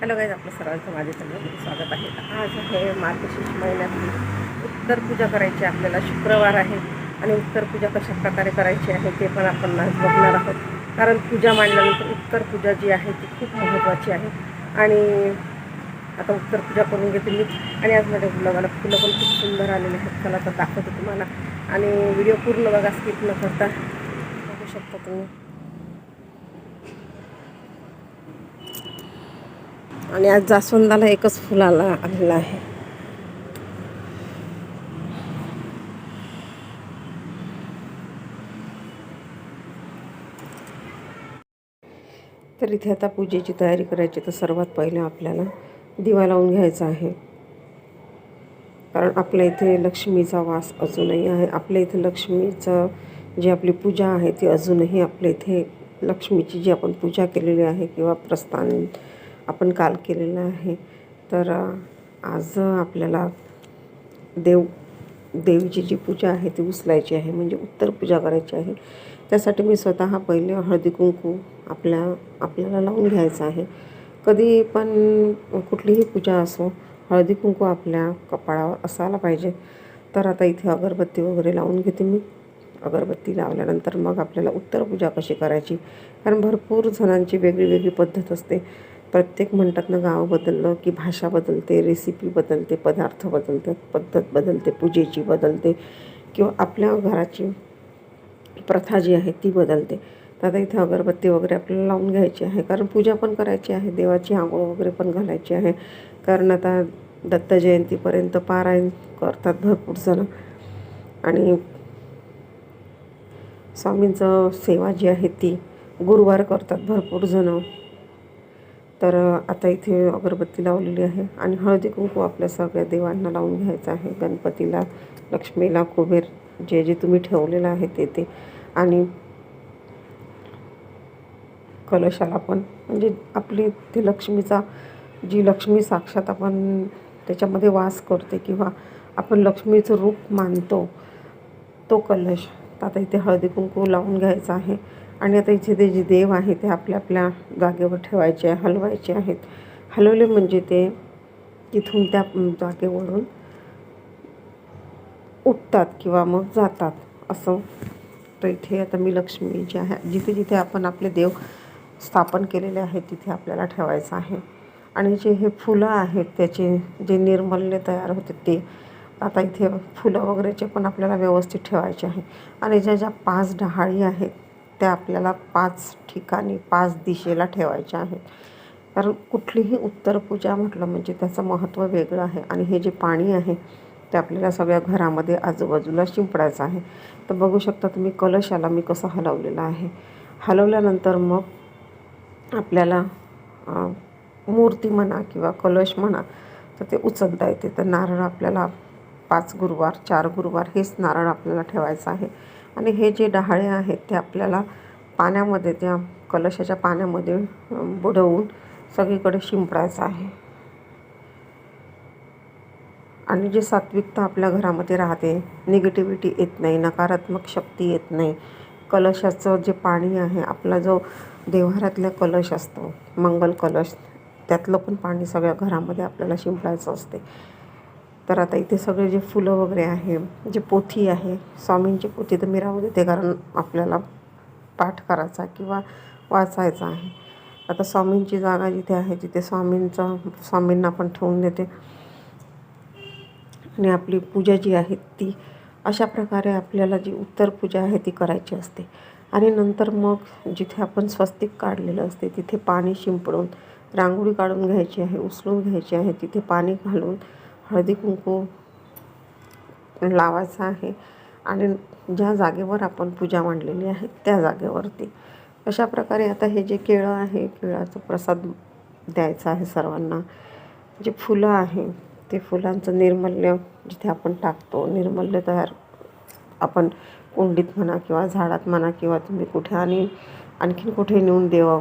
Hello guys आपलं सर्वांचं माझे चॅनलमध्ये स्वागत आहे. आज आहे मार्गशीर्ष महिन्यातली उत्तर पूजा करायची आहे आपल्याला शुक्रवार आहे आणि उत्तर पूजा कशा प्रकारे करायची आहे ते पण आपण आज बघणार आहोत. कारण पूजा मांडल्यानंतर उत्तर पूजा जी आहे ती खूप महत्त्वाची आहे. आणि आता उत्तर पूजा करून घेते मी. आणि आज माझ्या गुलाबाला फुलं पण खूप सुंदर आलेले आहेत. चला तर दाखवते तुम्हाला. आणि व्हिडिओ पूर्ण बघा स्किप न करता. बघू शकता तुम्ही. आणि आज जास्वंदाला एकच फुल आला आलेलं आहे. तर इथे आता पूजेची तयारी करायची तर सर्वात पहिले आपल्याला दिवा लावून घ्यायचा आहे. कारण आपल्या इथे लक्ष्मीचा वास अजूनही आहे. आपल्या इथे लक्ष्मीचं जी आपली पूजा आहे ती अजूनही आपल्या इथे लक्ष्मीची जी आपण पूजा केलेली आहे किंवा प्रस्थान आपण काल केलेलं आहे. तर आज आपल्याला देव देवीची जी पूजा आहे ती उचलायची आहे म्हणजे उत्तर पूजा करायची आहे. त्यासाठी मी स्वतः पहिले हळदी कुंकू आपल्या आपल्याला लावून घ्यायचं आहे. कधी पण कुठलीही पूजा असो हळदी कुंकू आपल्या कपाळावर असायला पाहिजे. तर आता इथे अगरबत्ती वगैरे लावून घेते मी. अगरबत्ती लावल्यानंतर मग आपल्याला उत्तर पूजा कशी करायची? कारण भरपूर जणांची वेगळी वेगळी पद्धत असते. प्रत्येक म्हणतात ना गाव बदललं की भाषा बदलते रेसिपी बदलते पदार्थ बदलतात पद्धत बदलते पूजेची बदलते किंवा आपल्या घराची प्रथा जी आहे ती बदलते. तर आता इथे अगरबत्ती वगैरे आपल्याला लावून घ्यायची आहे कारण पूजा पण करायची आहे देवाची आंघोळ वगैरे पण घालायची आहे. कारण आता दत्त जयंतीपर्यंत पारायण करतात भरपूर जण. आणि स्वामींचं सेवा जी आहे ती गुरुवार करतात भरपूर जणं. तर आता इथे अगरबत्ती लावलेली आहे आणि हळदी कुंकू आपल्या सगळ्या देवांना लावून घ्यायचं आहे. गणपतीला लक्ष्मीला कुबेर जे जे तुम्ही ठेवलेलं आहे ते ते. आणि कलशाला पण म्हणजे आपली ती लक्ष्मीचा जी लक्ष्मी साक्षात आपण त्याच्यामध्ये वास करते किंवा आपण लक्ष्मीचं रूप मानतो तो कलश. तर आता इथे हळदी कुंकू लावून घ्यायचा आहे. आणि आता इथे ते जे देव आहे ते आपल्या आपल्या जागेवर ठेवायचे आहे हलवायचे आहेत. हलवले म्हणजे ते तिथून त्या जागेवरून उठतात किंवा मग जातात असं. तर इथे आता मी लक्ष्मी जी आहे जिथे जिथे आपण आपले देव स्थापन केलेले आहेत तिथे आपल्याला ठेवायचं आहे. आणि जे हे फुलं आहेत त्याचे जे निर्मल्य तयार होते ते आता इथे फुलं वगैरेचे पण आपल्याला व्यवस्थित ठेवायचे आहे. आणि ज्या ज्या पाच डहाळी आहेत त्या आपल्याला पाच ठिकाणी पाच दिशेला ठेवायच्या आहेत. कारण कुठलीही उत्तर पूजा म्हटलं म्हणजे त्याचं महत्त्व वेगळं आहे. आणि हे जे पाणी आहे ते आपल्याला सगळ्या घरामध्ये आजूबाजूला शिंपडायचं आहे. तर बघू शकता तुम्ही कलशाला मी कसं हलवलेलं आहे. हलवल्यानंतर मग आपल्याला मूर्ती म्हणा किंवा कलश म्हणा तर ते उचलता येते. तर नारळ आपल्याला पाच गुरुवार चार गुरुवार हेच नारळ आपल्याला ठेवायचं आहे. आणि हे जे डहाळे आहेत ते आपल्याला पाण्यामध्ये त्या कलशाच्या पाण्यामध्ये बुडवून सगळीकडे शिंपडायचं आहे. आणि जे सात्विकता आपल्या घरामध्ये राहते निगेटिव्हिटी येत नाही नकारात्मक शक्ती येत नाही. कलशाचं जे पाणी आहे आपला जो देव्हाऱ्यातला कलश असतो मंगल कलश त्यातलं पण पाणी सगळ्या घरामध्ये आपल्याला शिंपडायचं असते. तर आता इथे सगळे जे फुलं वगैरे आहे जे पोथी आहे स्वामींची पोथी तर मी राहू देते कारण आपल्याला पाठ करायचा किंवा वाचायचा आहे. आता स्वामींची जागा जिथे आहे तिथे स्वामींचं स्वामींना आपण ठेवून देते. आणि आपली पूजा जी आहे ती अशा प्रकारे आपल्याला जी उत्तर पूजा आहे ती करायची असते. आणि नंतर मग जिथे आपण स्वस्तिक काढलेलं असते तिथे पाणी शिंपडून रांगोळी काढून घ्यायची आहे उचलून घ्यायची आहे तिथे पाणी घालून हळदी कुंकू लावायचं आहे. आणि ज्या जागेवर आपण पूजा मांडलेली आहे त्या जागेवरती. अशा प्रकारे आता हे जे केळं आहे केळाचा प्रसाद द्यायचा आहे सर्वांना. जे फुलं आहे ते फुलांचं निर्मल्य जिथे आपण टाकतो निर्मल्य तयार आपण कुंडीत म्हणा किंवा झाडात म्हणा किंवा तुम्ही कुठे आणि आणखीन कुठे नेऊन देव